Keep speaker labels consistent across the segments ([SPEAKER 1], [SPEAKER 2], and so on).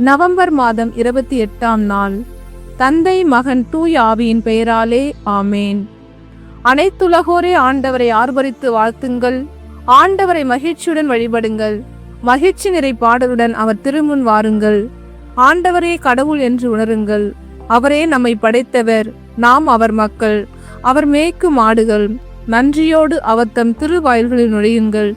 [SPEAKER 1] November மாதம் இருபத்தி எட்டாம் நாள். தந்தை மகன் தூய் ஆவியின் பெயராலே ஆமேன். அனைத்துலகோரே ஆண்டவரை ஆர்ப்பரித்து வாழ்த்துங்கள். ஆண்டவரை மகிழ்ச்சியுடன் வழிபடுங்கள். மகிழ்ச்சி நிறை பாடலுடன் அவர் திருமுன் வாருங்கள். ஆண்டவரே கடவுள் என்று உணருங்கள். அவரே நம்மை படைத்தவர். நாம் அவர் மக்கள். அவர் மேய்க்கும் ஆடுகள். நன்றியோடு அவர் தம் திருவாயில்களில் நுழையுங்கள்.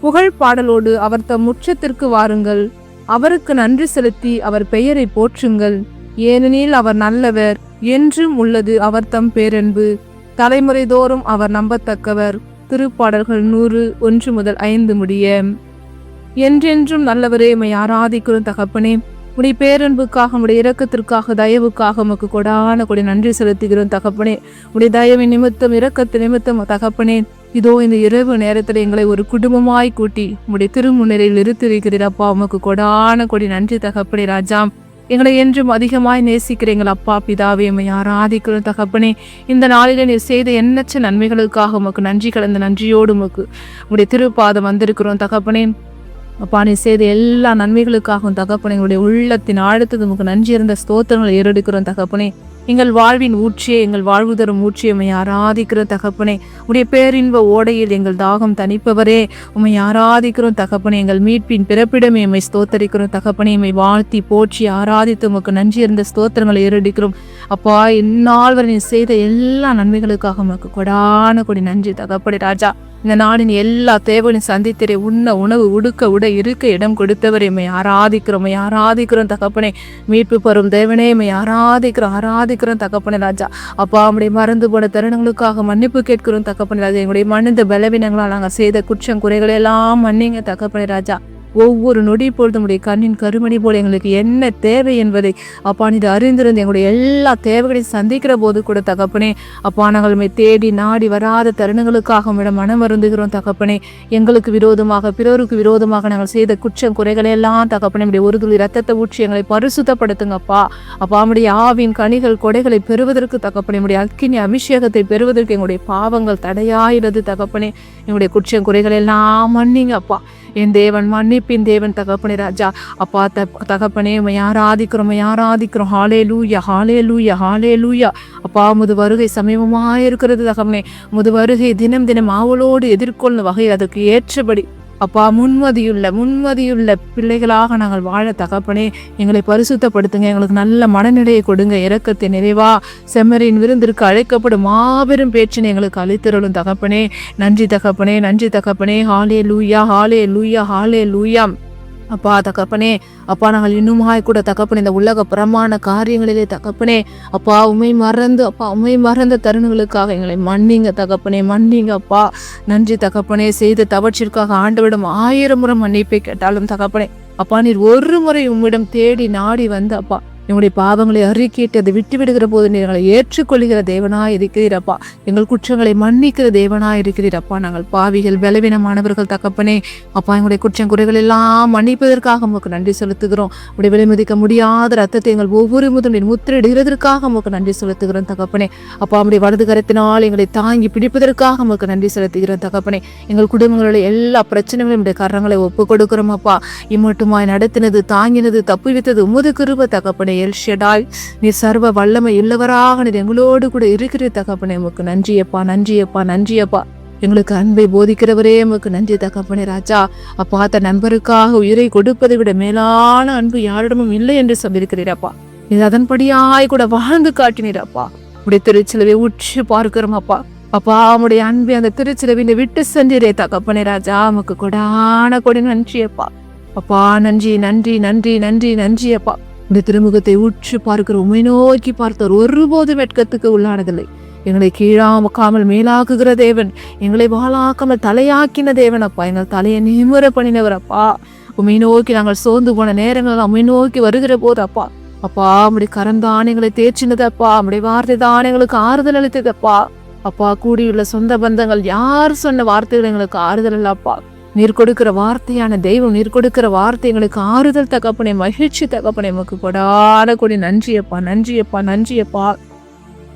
[SPEAKER 1] புகழ் பாடலோடு அவர் தம் முற்றத்திற்கு வாருங்கள். அவருக்கு நன்றி செலுத்தி அவர் பெயரை போற்றுங்கள். ஏனெனில் அவர் நல்லவர் என்றும் உள்ளது அவர் தம் பேரன்பு. தலைமுறை தோறும் அவர் நம்பத்தக்கவர். திருப்பாடல்கள் நூறு ஒன்று முதல் ஐந்து முடிய. என்றென்றும் நல்லவரே மை ஆராதிக்கிறோம் தகப்பனே உடைய பேரன்புக்காக உடைய இரக்கத்திற்காக தயவுக்காக உமக்கு கொடான கொடி நன்றி செலுத்துகிறோம் தகப்பனே. உடைய தயவின் நிமித்தம் இரக்கத்து நிமித்தம் தகப்பனே இதோ இந்த இரவு நேரத்தில் எங்களை ஒரு குடும்பமாய் கூட்டி உடைய திருமுன்னிலையில் இருத்திருக்கிறீர் அப்பா. உமக்கு கொடான கொடி நன்றி தகப்பனே ராஜா. எங்களை என்றும் அதிகமாய் நேசிக்கிற எங்கள் அப்பா பிதாவே. உண்மை ஆராதிக்கிறோம் தகப்பனே. இந்த நாளில் நீ செய்த எண்ணற்ற நன்மைகளுக்காக உமக்கு நன்றி கலந்த நன்றியோடு உமக்கு உடைய திருப்பாதம் வந்திருக்கிறோம் தகப்பனே. அப்பா நீ செய்த எல்லா நன்மைகளுக்காகவும் தகப்பனே எங்களுடைய உள்ளத்தின் ஆழத்துக்கு நமக்கு நன்றி இருந்த ஸ்தோத்திரங்களை ஏறெடுக்கிறோம் தகப்பனே. எங்கள் வாழ்வின் ஊற்றியை எங்கள் வாழ்வு தரும் ஊற்றியை உம்மை ஆராதிக்கிற தகப்பனே. உடைய பேரின்ப ஓடையில் எங்கள் தாகம் தணிப்பவரே. உம்மை ஆராதிக்கிறோம் தகப்பனே. எங்கள் மீட்பின் பிறப்பிடமே எம்மை ஸ்தோத்தரிக்கிறோம் தகப்பனே. எம்மை வாழ்த்தி போற்றி ஆராதித்து உமக்கு நன்றி இருந்த ஸ்தோத்திரங்களை ஏறெடுக்கிறோம். அப்பா இந்நாள் வரை நீ செய்த எல்லா நன்மைகளுக்காக உமக்கு கொடான கொடி நன்றி தகப்படே ராஜா. இந்த நாடின் எல்லா தேவனையும் சந்தித்திரை உண்ண உணவு உடுக்க உட இருக்க இடம் கொடுத்தவரை. மை ஆராதிக்கிறோம் ஆராதிக்கிறோம் தகப்பனே. மீட்பு பெறும் தேவனே மை ஆராதிக்கிறோம் ஆராதிக்கிறோம் தகப்பனே ராஜா. அப்பா நம்முடைய மறந்து போன தருணங்களுக்காக மன்னிப்பு கேட்கிறோம் தகப்பனே ராஜா. எங்களுடைய மனித பலவீனங்களால் நாங்கள் செய்த குற்றம் குறைகளெல்லாம் மன்னிங்க தகப்பனே ராஜா. ஒவ்வொரு நொடி பொழுது நம்முடைய கண்ணின் கருமணி போல் எங்களுக்கு என்ன தேவை என்பதை அப்பா நீ அறிந்திருந்து எங்களுடைய எல்லா தேவைகளையும் சந்திக்கிற போது கூட தகப்பனே அப்பா நாங்கள் தேடி நாடி வராத தருணங்களுக்காக உம்மிடம் மனம் வருந்துகிறோம் தகப்பனே. எங்களுக்கு விரோதமாக பிறருக்கு விரோதமாக நாங்கள் செய்த குற்றம் குறைகளை எல்லாம் தகப்பனே நம்முடைய ஒரு துளி ரத்தத்தை ஊற்றி எங்களை பரிசுத்தப்படுத்துங்கப்பா அப்பா. நம்முடைய ஆவின் கனிகள் கொடைகளை பெறுவதற்கு தகப்பனே நம்முடைய அக்கினி அபிஷேகத்தை பெறுவதற்கு எங்களுடைய பாவங்கள் தடையாயிறது தகப்பனே. எங்களுடைய குற்றம் குறைகள் எல்லாம் மன்னிங்க அப்பா. என் தேவன் மன்னிப்பின் தேவன் தகப்பனே ராஜா. அப்பா த தகப்பனே உம்மை ஆராதிக்கிறோம் ஆராதிக்கிறோம். ஹாலே லூயா ஹாலே லூயா ஹாலே லூயா அப்பா முது வருகை சமீபமாக இருக்கிறது தகப்பனே. முது வருகை தினம் தினம் ஆவலோடு எதிர்கொள்ளும் வகையில் அதுக்கு ஏற்றபடி அப்பா முன்மதியுள்ள முன்மதியுள்ள பிள்ளைகளாக நாங்கள் வாழ தகப்பனே எங்களை பரிசுத்தப்படுத்துங்க. எங்களுக்கு நல்ல மனநிலையை கொடுங்க. இரக்கத்தை நிறைவா செம்மரின் விருந்திற்கு அழைக்கப்படும் மாபெரும் பேச்சினை எங்களுக்கு அளித்திரளும் தகப்பனே. நன்றி தகப்பனே நன்றி தகப்பனே. ஹாலே லூயா ஹாலே லூயா ஹாலே லூயா அப்பா தகப்பனே அப்பா நாங்கள் இன்னுமாய் கூட தகப்பனே இந்த உலக பிரமாண காரியங்களிலே தகப்பனே அப்பா உண்மை மறந்து அப்பா உண்மை மறந்த தருணங்களுக்காக எங்களை மன்னிங்க தகப்பனே மன்னிங்க அப்பா. நன்றி தகப்பனே செய்த தவற்றிற்காக ஆண்டவிடம் ஆயிரம் முறை மன்னிப்பை கேட்டாலும் தகப்பனே அப்பா நீர் ஒரு முறை உம்மிடம் தேடி நாடி வந்து அப்பா. எங்களுடைய பாவங்களை அறிக்கையிட்டு அதை விட்டு விடுகிற போது நீர் எங்களை ஏற்றுக்கொள்கிற தேவனாக இருக்கிறீரப்பா. எங்கள் குற்றங்களை மன்னிக்கிற தேவனாக இருக்கிறீரப்பா. நாங்கள் பாவிகள் பலவீனமானவர்கள் தகப்பனே. அப்பா எங்களுடைய குற்றம் குறைகள் எல்லாம் மன்னிப்பதற்காக உமக்கு நன்றி செலுத்துகிறோம். உடைய விலை மதிக்க முடியாத ரத்தத்தை எங்கள் ஒவ்வொரு முதலின் முத்திரிடுகிறதற்காக உமக்கு நன்றி செலுத்துகிறோம் தகப்பனே. அப்பா நம்முடைய வலது கரத்தினால் எங்களை தாங்கி பிடிப்பதற்காக உமக்கு நன்றி செலுத்துகிறோம் தகப்பனே. எங்கள் குடும்பங்களுடைய எல்லா பிரச்சனைகளையும் உடைய கரங்களை ஒப்புக் கொடுக்கிறோம் அப்பா. இம்மட்டுமாய் நடத்தினது தாங்கினது தப்புவித்தது உமது கிருப தகப்பனே. எல்ஷடாய் நீ சர்வ வல்லமை உள்ளவராக நீர் எங்களோடு கூட இருக்கிற தகப்பனே உமக்கு நன்றியப்பா நன்றியப்பா நன்றியப்பா எங்களுக்கு அன்பை போதிக்கிறவரே உமக்கு நன்றி தகப்பனே ராஜா. அப்பா தன் நண்பருக்காக உயிரை கொடுப்பதை விட மேலான அன்பு யாரிடமும் இல்லை என்று சொல்லியிருக்கிறீரப்பா இது அதன்படியாய் கூட வாழ்ந்து காட்டினீரப்பா உடைய திருச்சிலவை உற்று பார்க்கிறோம் அப்பா. அப்பா உடைய அன்பை அந்த திருச்சிலுவை விட்டு சென்றீரே தகப்பனே ராஜா. உமக்கு கொடான கொடி நன்றியப்பா அப்பா. நன்றி நன்றி நன்றி நன்றி நன்றியப்பா இந்த திருமுகத்தை உற்று பார்க்கிற உமை நோக்கி பார்த்தவர் ஒருபோதும் வெட்கத்துக்கு உள்ளானதில்லை. எங்களை கீழாமக்காமல் மேலாக்குகிற தேவன் எங்களை வாழாக்காமல் தலையாக்கின தேவன் அப்பா. எங்கள் தலையை நிமிர பண்ணினவர் அப்பா. உமை நோக்கி நாங்கள் சோர்ந்து போன நேரங்கள் உமை நோக்கி வருகிற போது அப்பா அப்பா அப்படி கரந்தான் எங்களை தேய்ச்சினது அப்பா. அப்படி வார்த்தை தான் எங்களுக்கு ஆறுதல் அளித்தது அப்பா. அப்பா கூடியுள்ள சொந்த பந்தங்கள் யார் சொன்ன வார்த்தைகள் எங்களுக்கு ஆறுதல் இல்ல அப்பா. நீர் கொடுக்கிற வார்த்தையான தெய்வம் நீர் கொடுக்கிற வார்த்தை எங்களுக்கு ஆறுதல் தகப்பனே மகிழ்ச்சி தகப்பனே எமக்கு கொடாத கொடி. நன்றியப்பா நன்றியப்பா நன்றியப்பா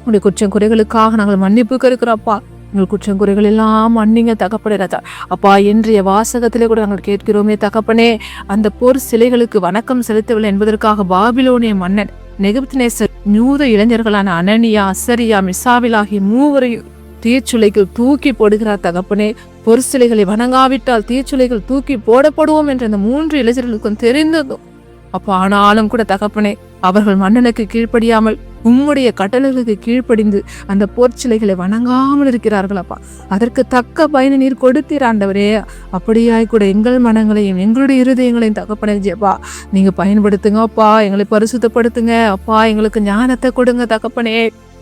[SPEAKER 1] உடைய குற்றம் குறைகளுக்காக நாங்கள் மன்னிப்பு இருக்கிறோம்ப்பா எங்கள் குற்றம் குறைகள் எல்லாம் மன்னிங்க தகப்பனே ராஜா அப்பா இன்றைய வாசகத்திலே கூட நாங்கள் கேட்கிறோமே தகப்பனே அந்த போர் சிலைகளுக்கு வணக்கம் செலுத்தவில்லை என்பதற்காக பாபிலோனிய மன்னன் நெகுப்தினேசர் நியூத இளைஞர்களான அனனியா அசரியா மிசாவில் ஆகிய மூவரையும் தீச்சுளைகள் தூக்கி போடுகிறார் தகப்பனே. பொருசிலைகளை வணங்காவிட்டால் தீச்சுளைகள் தூக்கி போடப்படுவோம் என்ற அந்த மூன்று இளைஞர்களுக்கும் தெரிந்ததும். அப்போ ஆனாலும் கூட தகப்பனே அவர்கள் மன்னனுக்கு கீழ்ப்படியாமல் உம்முடைய கட்டளர்களுக்கு கீழ்ப்படிந்து அந்த போர்ச்சிலைகளை வணங்காமல் இருக்கிறார்கள் அப்பா அதற்கு தக்க பயனை நீர் கொடுத்தீர் ஆண்டவரே. அப்படியாய் கூட எங்கள் மனங்களையும் எங்களுடைய இருதயங்களையும் தகப்பனே ஜெபா நீங்க பயன்படுத்துங்க அப்பா எங்களை பரிசுத்தப்படுத்துங்க. அப்பா எங்களுக்கு ஞானத்தை கொடுங்க தகப்பனே.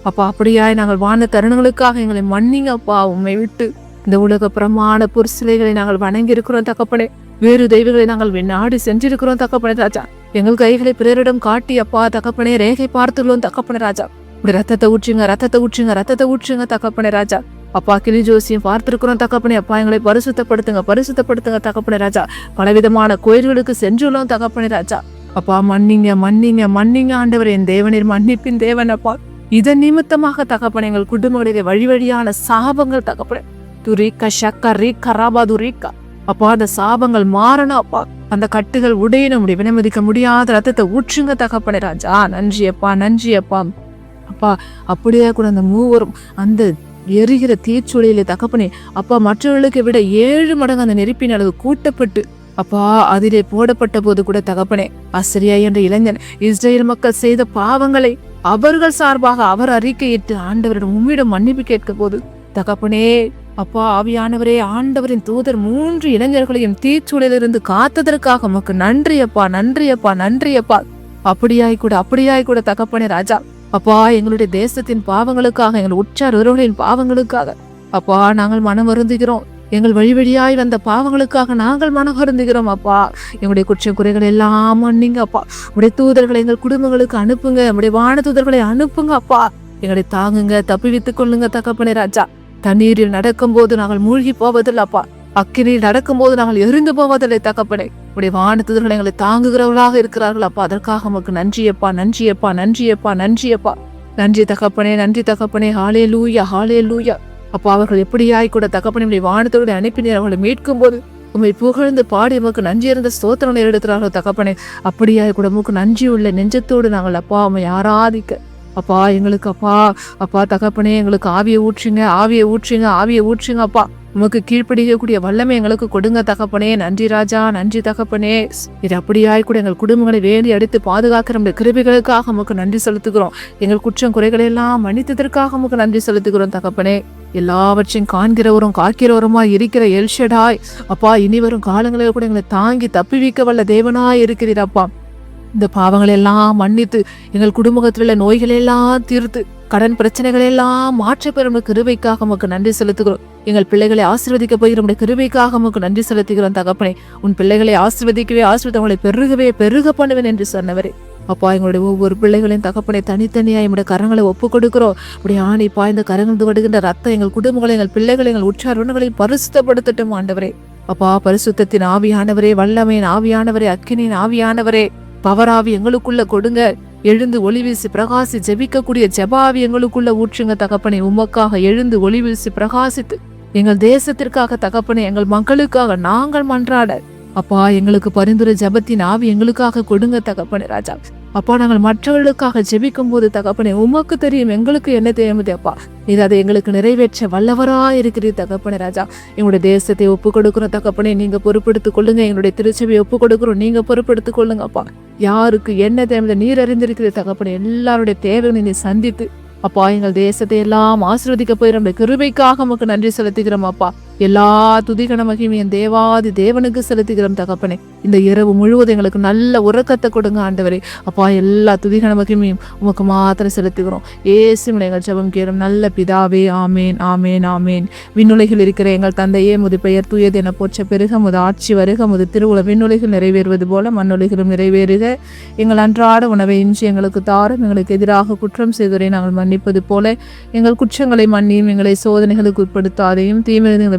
[SPEAKER 1] அப்பா அப்படியாய் நாங்கள் வாழ்ந்த தருணங்களுக்காக எங்களை மன்னிங்க அப்பா உண்மை விட்டு. இந்த உலக பிரமாண பொருசிலைகளை நாங்கள் வணங்கி இருக்கிறோம் தகப்பனே. வேறு தெய்வங்களை நாங்கள் நாடி சென்றிருக்கிறோம் தகப்பனே ராஜா. எங்கள் கைகளை பிறரிடம் காட்டி அப்பா தகப்பனே ரேகை பார்த்துள்ளோம் தகப்பனே ராஜா. இப்படி ரத்தத்தை ஊற்றுங்க ரத்தத்தை ஊற்றுங்க ரத்தத்தை ஊற்றுங்க தகப்பனே ராஜா. அப்பா கிளி ஜோசியம் பார்த்திருக்கிறோம் தகப்பனே. அப்பா எங்களை பரிசுத்தப்படுத்துங்க பரிசுத்தப்படுத்துங்க தகப்பனே ராஜா. பலவிதமான கோயில்களுக்கு சென்றுள்ளோம் தகப்பனே ராஜா. அப்பா மன்னிங்க மன்னிங்க மன்னிங்க ஆண்டவர். என் தேவனின் மன்னிப்பின் தேவன் அப்பா. இதன் நிமித்தமாக தகப்பன எங்கள் குடும்பங்களிலே வழி வழியான சாபங்கள் தகப்பன. துரிக்க ஷக்க ரீக்க ராபா துரிக்கா அப்பா அந்த சாபங்கள் மாறணும் அப்பா. அந்த கட்டுகள் உடையணும் முடியும் வினமதிக்க முடியாத ரத்தத்தை ஊற்றுங்க தகப்பனே ராஜா. நன்றி அப்பா நன்றி அப்பா. அப்பா அப்படியே கூட அந்த மூவரும் அந்த எரிகிற தீச்சுளையிலே தகப்பனே அப்பா மற்றவர்களுக்கு விட ஏழு மடங்கு அந்த நெருப்பின் அளவு கூட்டப்பட்டு அப்பா அதிலே போடப்பட்ட போது கூட தகப்பனே ஆசிரியா என்ற இளைஞன் இஸ்ரேல் மக்கள் செய்த பாவங்களை அவர்கள் சார்பாக அவர் அறிக்கையிட்டு ஆண்டவரிடம் உம்மிடம் மன்னிப்பு கேட்க போது தகப்பனே அப்பா ஆவியானவரே ஆண்டவரின் தூதர் மூன்று இளைஞர்களையும் தீச்சூழலிருந்து காத்ததற்காக உமக்கு நன்றி அப்பா நன்றி அப்பா நன்றி அப்பா. அப்படியாய் கூட அப்படியாய் கூட தகப்பனே ராஜா. அப்பா எங்களுடைய தேசத்தின் பாவங்களுக்காக எங்கள் உற்றார் உறவுகளின் பாவங்களுக்காக. அப்பா நாங்கள் மனம் வருந்துகிறோம் எங்கள் வழி வழியாய் வந்த பாவங்களுக்காக நாங்கள் மனகருந்துகிறோம் அப்பா. எங்களுடைய குற்ற குறைகள் எல்லாம் மன்னிங்க அப்பா. உடைய தூதர்களை எங்கள் குடும்பங்களுக்கு அனுப்புங்க. உடைய வான தூதர்களை அனுப்புங்க அப்பா. எங்களை தாங்குங்க தப்பிவித்துக் கொள்ளுங்க தகப்பனே ராஜா. தண்ணீரில் நடக்கும்போது நாங்கள் மூழ்கி போவதில்லை அப்பா. அக்கினியில் நடக்கும்போது நாங்கள் எரிந்து போவதில்லை தகப்பனே. உடைய வானத்துதர்கள் எங்களை தாங்குகிறவர்களாக இருக்கிறார்கள் அப்பா. அதற்காக நமக்கு நன்றியப்பா நன்றியப்பா நன்றியப்பா நன்றியப்பா நன்றி தகப்பனே நன்றி தகப்பனே. ஹாலே லூயா ஹாலே லூயா அப்பா அவர்கள் எப்படியாய் கூட தகப்பனே வானத்தோடு அனுப்பினர். அவர்களை மீட்கும் போது உண்மை புகழ்ந்து பாடி உமக்கு நன்றி இருந்த ஸ்தோத்திரங்களை எடுக்கிறார்கள் தகப்பனே. அப்படியாய் கூட உமக்கு நன்றி உள்ள நெஞ்சத்தோடு நாங்கள் அப்பா உண்மை ஆராதிக்க. அப்பா எங்களுக்கு அப்பா அப்பா தகப்பனே எங்களுக்கு ஆவியை ஊற்றுங்க ஆவியை ஊற்றுங்க ஆவியை ஊற்றுங்க அப்பா. உமக்கு கீழ்ப்படிக்கக்கூடிய வல்லமை எங்களுக்கு கொடுங்க தகப்பனே. நன்றி ராஜா நன்றி தகப்பனே. இது அப்படியாய் கூட எங்கள் குடும்பங்களை வேண்டி அடித்து பாதுகாக்கிற நம்முடைய கிருபிகளுக்காக உமக்கு நன்றி செலுத்துகிறோம். எங்கள் குற்றம் குறைகளை எல்லாம் மன்னித்ததற்காக உமக்கு நன்றி செலுத்துகிறோம் தகப்பனே. எல்லாவற்றையும் காண்கிறவரும் காக்கிறவருமாய் இருக்கிற எல்ஷடாய். அப்பா இனி வரும் காலங்களில் கூட எங்களை தாங்கி தப்பிவிக்க வல்ல தேவனாய் இருக்கிறீர் அப்பா. இந்த பாவங்களை எல்லாம் மன்னித்து எங்கள் குடும்பத்தில் உள்ள நோய்களெல்லாம் தீர்த்து கடன் பிரச்சனைகளை எல்லாம் மாற்ற பெறும் கிருபைக்காக உமக்கு நன்றி செலுத்துகிறோம். எங்கள் பிள்ளைகளை ஆசிர்வதிக்க போய் நம்முடைய கிருபைக்காக உமக்கு நன்றி செலுத்துகிறோம் தகப்பனே. உன் பிள்ளைகளை ஆசிர்வதிக்கவே ஆசிர்வதி ஆசீர்வதங்களை பெருகவே பெருக பண்ணுவேன் என்று சொன்னவரே. அப்பா எங்களுடைய ஒவ்வொரு பிள்ளைகளையும் தகப்பனை தனித்தனியாக எங்களுடைய கரங்களை ஒப்பு கொடுக்கிறோம் அப்படி ஆணி இந்த கரங்கள் விடுகின்ற ரத்தம் எங்கள் குடும்பங்களை எங்கள் பிள்ளைகளை எங்கள் உற்றார் உணவுகளையும் பரிசுத்தப்படுத்தட்டும் ஆண்டவரே. அப்பா பரிசுத்தத்தின் ஆவியானவரே வல்லமையின் ஆவியானவரே அக்கினியின் ஆவியானவரே பவராவி எங்களுக்குள்ள கொடுங்க. எழுந்து ஒளிவீசி பிரகாசி ஜெபிக்கக்கூடிய ஜெபாவி எங்களுக்குள்ள ஊற்றுங்க தகப்பனை. உமக்காக எழுந்து ஒளிவீசி பிரகாசித்து எங்கள் தேசத்திற்காக தகப்பனை எங்கள் மக்களுக்காக நாங்கள் மன்றாட அப்பா எங்களுக்கு பரிந்துரை ஜபத்தின் ஆவி எங்களுக்காக கொடுங்க தகப்பனே ராஜா. அப்பா நாங்கள் மற்றவர்களுக்காக ஜெபிக்கும் போது தகப்பனே உமக்கு தெரியும் எங்களுக்கு என்ன தெரியுது அப்பா. இது அதை எங்களுக்கு நிறைவேற்ற வல்லவரா இருக்கிறீர் தகப்பனே ராஜா. எங்களுடைய தேசத்தை ஒப்பு கொடுக்குறோம் தகப்பனே நீங்க பொறுப்படுத்திக் கொள்ளுங்க. எங்களுடைய திருச்சபையை ஒப்பு கொடுக்குறோம் நீங்க பொறுப்படுத்திக் கொள்ளுங்க அப்பா. யாருக்கு என்ன தேவை நீர் அறிந்திருக்கிற தகப்பனே எல்லாருடைய தேவைகளை நீ சந்தித்து அப்பா எங்கள் தேசத்தை எல்லாம் ஆசிர்வதிக்க போய் நம்முடைய கிருபைக்காக உமக்கு நன்றி செலுத்துகிறோம் அப்பா. எல்லா துதிகன மகிமையும் தேவாதி தேவனுக்கு செலுத்துகிறோம் தகப்பனே. இந்த இரவு முழுவதும் எங்களுக்கு நல்ல உறக்கத்தை கொடுங்க ஆண்டவரே. அப்பா எல்லா துதிகன மகிமையும் உமக்கு மாத்திரம் செலுத்துகிறோம். ஏசு எங்கள் ஜபம் கேளும் நல்ல பிதாவே ஆமேன் ஆமேன் ஆமேன். விண்ணுலகில் இருக்கிற எங்கள் தந்தையே முது பெயர் தூயது என போற்ற பெருக முது ஆட்சி வருக முது திருவுல விண்ணுலகில் நிறைவேறுவது போல மண்ணுலகிலும் நிறைவேறுக. எங்கள் அன்றாட உணவை இன்றி எங்களுக்கு தாரும் எங்களுக்கு எதிராக குற்றம் செய்தவரை நாங்கள் மன்னிப்பது போல எங்கள் குற்றங்களை மன்னியும் எங்களை சோதனைகளுக்கு உட்படுத்தாதையும் தீமையிலிருந்து எங்களை